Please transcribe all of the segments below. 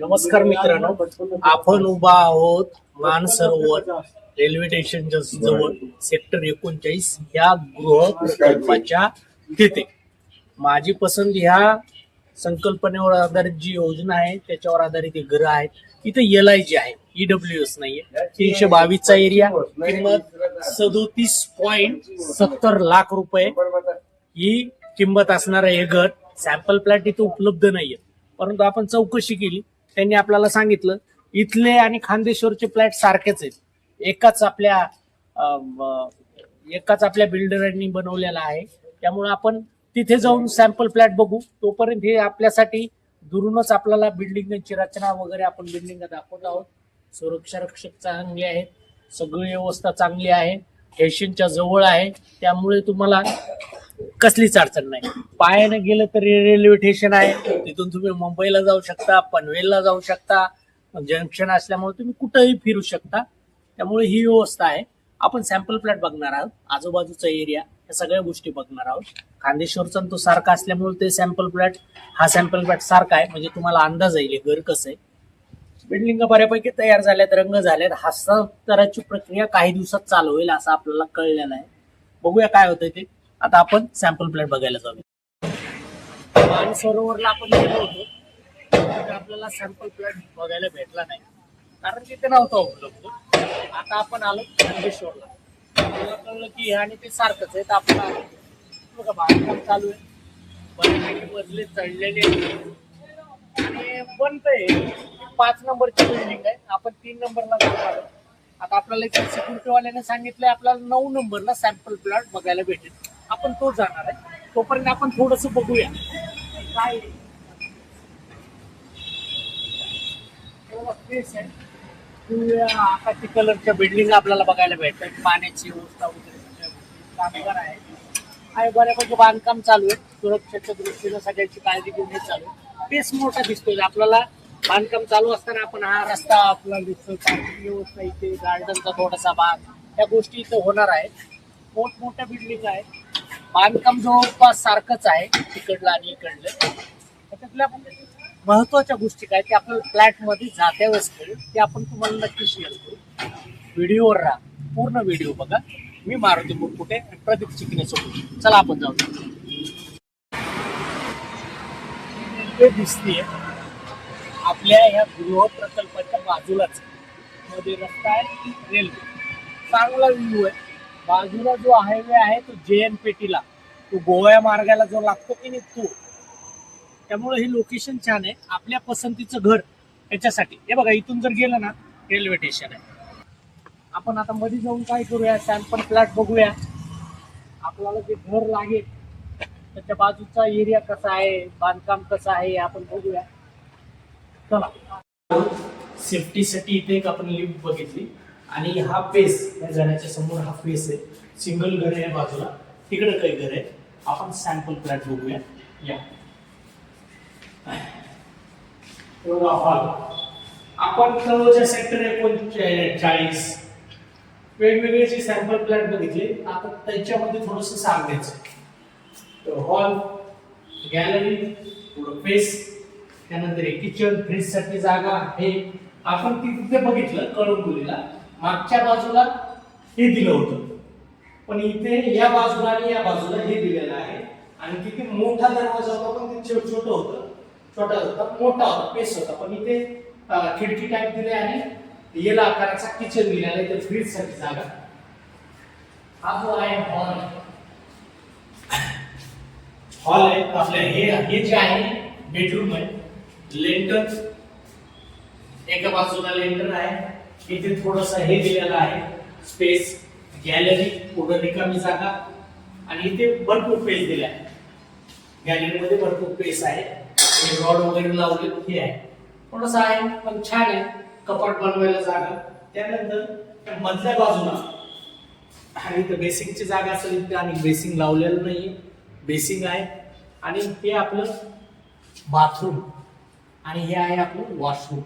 नमस्कार मित्रांनो आपण उभा आहोत मानसरोवर रेल्वे स्टेशनच्या जवळ सेक्टर एकोणचाळीस या गृह प्रकल्पाच्या तिथे. माझी पसंत ह्या संकल्पनेवर आधारित जी योजना आहे त्याच्यावर आधारित घर आहेत. इथे एल आय जी आहे ईडब्ल्यू एस नाहीये. तीनशे बावीसचा एरिया किंमत सदोतीस पॉइंट सत्तर लाख रुपये. ही किंमत असणारं हे घर. सॅम्पल प्लॅट इथे उपलब्ध नाहीये. परंतु आपण चौकशी केली. त्यांनी आपल्याला सांगितलं इथले आणि खांदेश्वरचे फ्लॅट सारखेच आहेत. एकाच आपल्या एकाच आपल्या बिल्डरांनी बनवलेला आहे. त्यामुळे आपण तिथे जाऊन सॅम्पल फ्लॅट बघू. तोपर्यंत हे आपल्यासाठी दुरूनच आपल्याला बिल्डिंगची रचना वगैरे आपण बिल्डिंग दाखवत आहोत. सुरक्षा रक्षक चांगले आहेत. सगळी व्यवस्था चांगली आहे. स्टेशनच्या जवळ आहे. त्यामुळे तुम्हाला कसलीच अडचण नाही. पायाने गेलं तरी रेल्वे स्टेशन आहे. तिथून तुम्ही मुंबईला जाऊ शकता पनवेलला जाऊ शकता. जंक्शन असल्यामुळे तुम्ही कुठंही फिरू शकता. त्यामुळे ही व्यवस्था आहे. आपण सॅम्पल प्लॅट बघणार आहोत. आजूबाजूचा एरिया या सगळ्या गोष्टी बघणार आहोत. खांदेश्वरचा तो सारखा असल्यामुळे ते सॅम्पल प्लॅट हा सॅम्पल प्लॅट सारखा आहे. म्हणजे तुम्हाला अंदाज येईल घर कसं आहे. बिल्डिंग बऱ्यापैकी तयार झाल्यात रंग झाल्यात. हस्तांतराची प्रक्रिया काही दिवसात चालू होईल असं आपल्याला कळलेलं आहे. बघूया काय होतंय ते. आता आपण सॅम्पल प्लॅट बघायला जाऊया. आणि सरोवरला आपण गेलो होतो. तिथे आपल्याला सॅम्पल प्लॅट बघायला भेटला नाही. कारण तिथे नव्हता उपलब्ध. आता आपण आलो खंडेश्वरला कळलं की हे आणि ते सारखंच आहे. तर आपलं बघा बांधकाम चालू आहे. बऱ्यापैकी मजले चढलेले आणि बनत बनतंय पाच नंबरची बिल्डिंग आहे. आपण तीन नंबरला जाऊन आता आपल्याला इथे सिक्युरिटीवाल्याने सांगितलंय आपल्याला नऊ नंबरला सॅम्पल प्लॉट बघायला भेटेल. आपण तो जाणार आहे. तोपर्यंत आपण थोडस बघूया. काय आहे. आकाशी कलरच्या बिल्डिंग आपल्याला बघायला भेटतात. पाण्याची व्यवस्था वगैरे कामगार आहे आणि बऱ्यापैकी बांधकाम चालू आहे सुरक्षेच्या दृष्टीनं सगळ्याची काळजी घेऊन चालू आहे पेस मोठा दिसतोय. आपल्याला बांधकाम चालू असताना आपण हा रस्ता आपला दिसतोय. पार्किंग व्यवस्था इथे गार्डनचा थोडासा भाग. या गोष्टी इथं होणार आहेत. मोठमोठ्या बिल्डिंग आहे बांधकाम जवळपास सारखंच आहे. तिकडलं आणि इकडलं. त्याच्यातल्या महत्त्वाच्या गोष्टी काय ते आपल्याला फ्लॅटमध्ये जात्या वेळेस ते आपण तुम्हाला नक्की शेअर करू. व्हिडिओवर राहा. पूर्ण व्हिडिओ बघा. मी मारुती मुरकुटे प्रदीप चिकणे चला आपण जाऊ. ते दिसतीये. आपल्या ह्या गृह प्रकल्पाच्या बाजूलाच मध्ये रस्ता आहे रेल्वे. चांगला व्ह्यू आहे. बाजूला जो हायवे आहे तो जे एन पेटीला तो गोव्या मार्गाला जो लागतो की नाही तो. त्यामुळे ही लोकेशन छान आहे. आपल्या पसंतीचं घर याच्यासाठी हे बघा इथून जर गेलं ना रेल्वे स्टेशन आहे. आपण आता मध्ये जाऊन काय करूया? सॅम्पल फ्लॅट बघूया. आपल्याला जे घर लागेल त्याच्या बाजूचा एरिया कसा आहे? बांधकाम कसं आहे? आपण बघूया. चला. सेफ्टीसाठी इथे एक आपण लिफ्ट बघितली. आणि हा फेस या जाण्याच्या समोर हा फेस आहे. सिंगल घर आहे बाजूला. तिकडे काही घर आहे. आपण सॅम्पल फ्लॅट बघूया. या. एवढा हॉल आपण जवळच्या सेक्टर एकोणचाळीस वेगवेगळे जे सॅम्पल प्लॅन बघितले आता त्याच्यामध्ये थोडस सांगायचं हॉल गॅलरी पुढं फेस त्यानंतर एक किचन फ्रीजसाठी जागा आहे. आपण तिथे बघितलं कळंबुलीला. मागच्या बाजूला हे दिलं होतं. पण इथे या बाजूला आणि या बाजूला हे दिलेलं आहे. आणि तिथे मोठा दरवाजा होता पण ते छोट छोटं होतं. छोटा होता मोठा होता पेस होता. पण इथे खिडकी टाईप दिले आणि येला आकाराचा किचन दिलेला आहे इथे फ्रीजसाठी जागा. हा जो आहे हॉल हॉल आहे आपल्या हे हे जे आहे बेडरूम आहे. लेंटर एका बाजूला लेंटर आहे. इथे थोडस हे दिलेलं आहे. स्पेस गॅलरी पूर्ण रिकामी जागा. आणि इथे भरपूर पेस दिला आहे. गॅलरीमध्ये भरपूर पेस आहे. रॉड वगैरे लावले हे आहे. थोडस आहे पण छान आहे. कपाट बनवायला जागा. त्यानंतर मधल्या बाजूला. आणि इथं बेसिंगची जागा असेल इथे आणि बेसिंग लावलेलं नाही बेसिंग आहे. आणि हे आपलं बाथरूम. आणि हे आहे आपलं वॉशरूम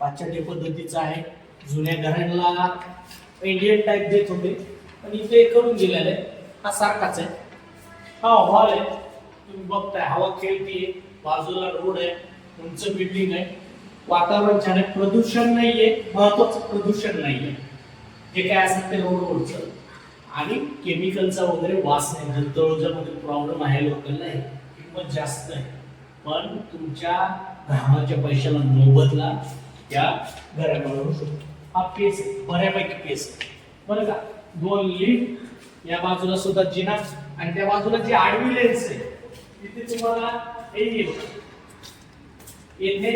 पाश्चात्य पद्धतीचं आहे. जुन्या घरांना इंडियन टाईप देत होते. पण इथे करून दिलेलं आहे. हा सारखाच आहे. हा हॉल आहे. तुम्ही बघताय हवा खेळतीये. बाजूला रोड आहे उंच बिल्डिंग आहे. वातावरण छान आहे प्रदूषण नाहीये महत्वाचं प्रदूषण नाहीये. जे काय असेल ते रोडवरचं आणि केमिकलचा वगैरे वास नाही म्हणजे जर प्रॉब्लेम आहे लोकांना किंमत जास्त आहे. पण तुमच्या घामाच्या पैशाला मोबदला या घराकडे शकतो हा पेस आहे बऱ्यापैकी पेस आहे. बरं का? दोन लिफ्ट या बाजूला सुद्धा जिना आणि त्या बाजूला जी आडवी लेन्स आहे तिथे तुम्हाला हे बघा येथे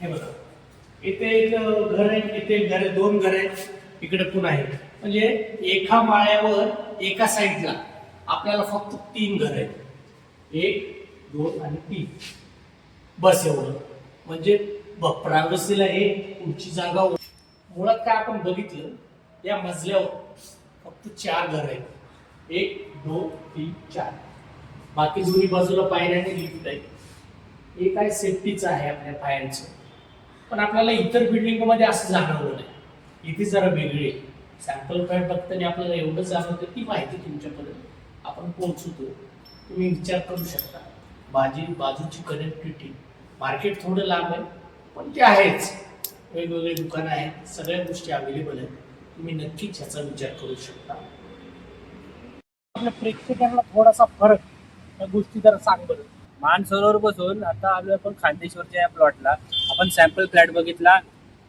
हे बघा. इथे एक घर आहे इथे एक घर आहे दोन घर आहेत इकडे पुन्हा आहे म्हणजे एका माळ्यावर एका साईडला आपल्याला फक्त तीन घर आहेत. एक दोन आणि तीन. बस एवढं. म्हणजे प्रायव्हसीला हे पुढची जागा मुळात काय आपण बघितलं या मजल्यावर फक्त चार घर आहेत. एक दोन तीन चार. बाकी दोन्ही बाजूला पायऱ्याने लिफ्ट आहे हे काय सेफ्टीचं आहे आपल्या पायांचं. पण आपल्याला इतर बिल्डिंगमध्ये असं जाणवलं नाही. इथे जरा वेगळी आहे. सॅम्पल पॅड बघताना आपल्याला एवढं जाणवतं ती माहिती तुमच्यापर्यंत आपण पोहोचवतो. तुम्ही विचार करू शकता. बाजी बाजूची कनेक्टिव्हिटी मार्केट थोडं लांब आहे पण ते आहेच. वेगवेगळे दुकानं आहेत सगळ्या गोष्टी अवेलेबल आहेत. तुम्ही नक्कीच ह्याचा विचार करू शकता. आपल्या प्रेक्षकांना थोडासा फरक त्या गोष्टी जरा सांग बरं. मानसरोवर बसून आता आलो आपण खांदेश्वरच्या या प्लॉटला आपण सॅम्पल फ्लॅट बघितला.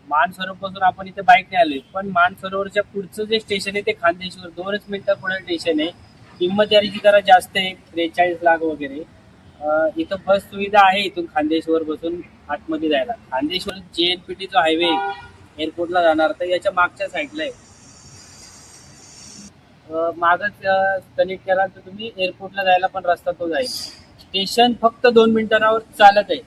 मानसरोवर पासून आपण इथे बाईकने आलोय. पण मानसरोवरच्या पुढचं जे स्टेशन आहे ते खांदेश्वर दोनच मिनिटं पुढे स्टेशन आहे. किंमत याची जरा जास्त आहे. त्रेचाळीस लाख वगैरे. इथं बस सुविधा आहे इथून खांदेश्वर बसून आतमध्ये जायला. खांदेश्वर जेएनपीटी जो हायवे एअरपोर्टला जाणार. तर याच्या मागच्या साईडला आहे. मागच कनेक्ट कराल तर तुम्ही एअरपोर्टला जायला पण रस्ता तो जाईल. स्टेशन फक्त दोन मिनिटांवर चालत आहे.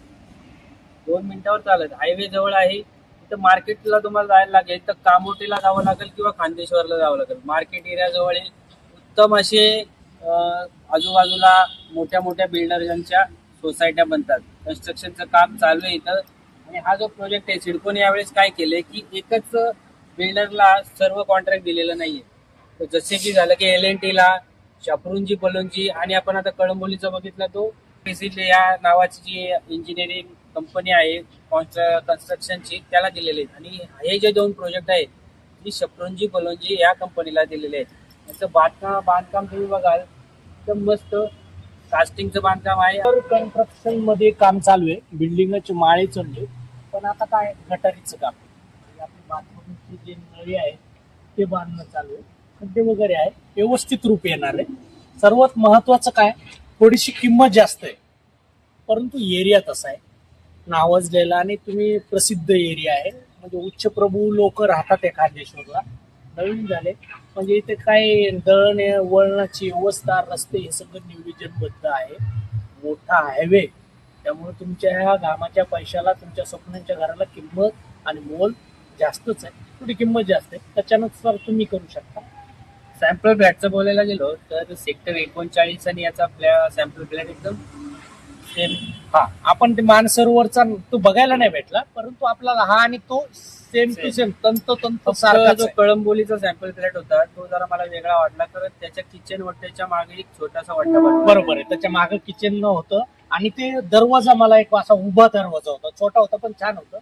दोन मिनिटावर चालत हायवे जवळ आहे. तिथं मार्केटला तुम्हाला जायला लागेल. तर कामोटीला जावं लागेल किंवा खांदेश्वरला जावं लागेल. मार्केट एरिया जवळ आहे. उत्तम असे आजूबाजूला मोठ्या मोठ्या बिल्डरांच्या सोसायट्या बनतात. कन्स्ट्रक्शनचं काम चालू आहे इथं. आणि हा जो प्रोजेक्ट आहे सिडकोने यावेळेस काय केलंय की एकच बिल्डरला सर्व कॉन्ट्रॅक्ट दिलेलं नाहीये. जसे की झालं की एल एन टीला शापरुंजी पलोंजी आणि आपण आता कळंबोलीचा बघितला तो. या नावाची जी इंजिनिअरिंग कंपनी आहे कन्स्ट्रक्शनची त्याला दिलेले आहेत. आणि हे जे दोन प्रोजेक्ट आहेत ती शपरुंजी पलोंजी या कंपनीला दिलेले आहेत. त्याचं बांधकाम बांधकाम तुम्ही बघाल तर मस्त कास्टिंगचं बांधकाम आहे. तर कन्स्ट्रक्शनमध्ये काम चालू आहे. बिल्डिंगचे माळे चढले. पण आता काय गटारीचं काम म्हणजे आपली बाथरूमची जे नळी आहे ते बांधणं चालू आहे. खड्डे वगैरे आहे व्यवस्थित रूप येणार आहे. सर्वात महत्वाचं काय? थोडीशी किंमत जास्त आहे. परंतु एरिया तसा आहे. नावाजलेला आणि तुम्ही प्रसिद्ध एरिया आहे. म्हणजे उच्च प्रभू लोक राहतात या खांदेश्वरला नवीन झाले. म्हणजे इथे काय दळण वळणाची व्यवस्था रस्ते हे सगळं नियोजनबद्ध आहे. मोठा हायवे त्यामुळे तुमच्या ह्या घामाच्या पैशाला तुमच्या स्वप्नांच्या घराला किंमत आणि मोल जास्तच आहे. थोडी किंमत जास्त आहे. त्याच्यानुसार तुम्ही करू शकता. सॅम्पल फ्लॅटचं बोलायला गेलो तर सेक्टर एकोणचाळीस आणि याचा आपल्या सॅम्पल फ्लॅट एकदम सेम हा आपण ते मानसरोवरचा तो बघायला नाही भेटला परंतु आपल्याला हा आणि तो सेम टू. सेम तंत तंत फक्त सारखाच जो. कळंबोलीचा सॅम्पल फ्लॅट होता तो जरा मला वेगळा वाटला कारण त्याच्या किचन वट्ट्याच्या मागे एक छोटासा वट्टा. बरोबर आहे त्याच्यामागे किचन न होतं आणि ते दरवाजा मला एक असा उभा दरवाजा होता छोटा होता पण छान होतं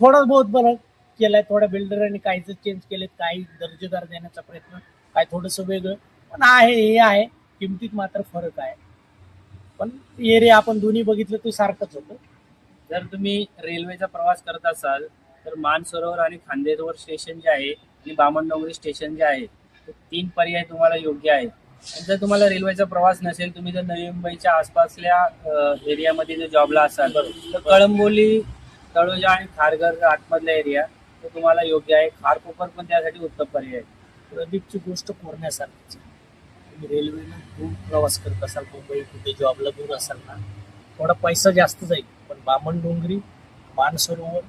थोडा बहुत बरं केलाय थोड्या बिल्डरांनी काहीच चेंज केलेत काही दर्जेदार देण्याचा प्रयत्न काय थोडस वेगळं. पण आहे हे आहे. किमतीत मात्र फरक आहे. पण एरिया आपण दोन्ही बघितलं ते सारखंच होतं. जर तुम्ही रेल्वेचा प्रवास करत असाल तर मानसरोवर आणि खांदेश्वर स्टेशन जे आहे आणि बामणडोंगरी स्टेशन जे आहे ते तीन पर्याय तुम्हाला योग्य आहेत. जर तुम्हाला रेल्वेचा प्रवास नसेल तुम्ही जर नवी मुंबईच्या आसपासल्या एरियामध्ये जर जॉबला असाल तर कळंबोली तळोजा आणि खारघर आतमधला एरिया तो तुम्हाला योग्य आहे. खारकोपर पण त्यासाठी उत्तम पर्याय आहे. प्रदीपची गोष्ट कोरण्यासारखीच तुम्ही रेल्वेनं दूर प्रवास करत असाल मुंबई कुठे जॉबला दूर असाल ना थोडा पैसा जास्त जाईल. पण बामण डोंगरी मानसरोवर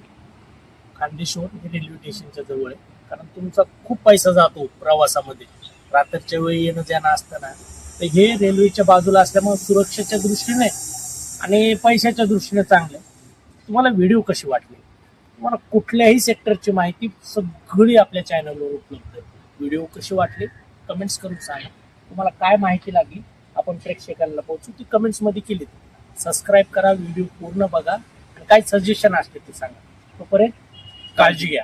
खांदेश्वर हे रेल्वे स्टेशनच्या जवळ आहे. कारण तुमचा खूप पैसा जातो प्रवासामध्ये. रात्रीच्या वेळी येणं जाणं असताना. तर हे रेल्वेच्या बाजूला असल्यामुळे सुरक्षेच्या दृष्टीने आणि पैशाच्या दृष्टीने चांगले तुम्हाला व्हिडिओ कशी वाटली? तुम्हाला कुठल्याही सेक्टरची माहिती सगळी आपल्या चॅनलवर उपलब्ध आहे. व्हिडिओ कशी वाटली कमेंट्स करून सांगा. तुम्हाला काय माहिती लागली आपण प्रेक्षकांना पोहोचू. ती कमेंट्समध्ये केलीत. सबस्क्राईब करा व्हिडिओ पूर्ण बघा. आणि काय सजेशन असते ते सांगा. तोपर्यंत काळजी घ्या.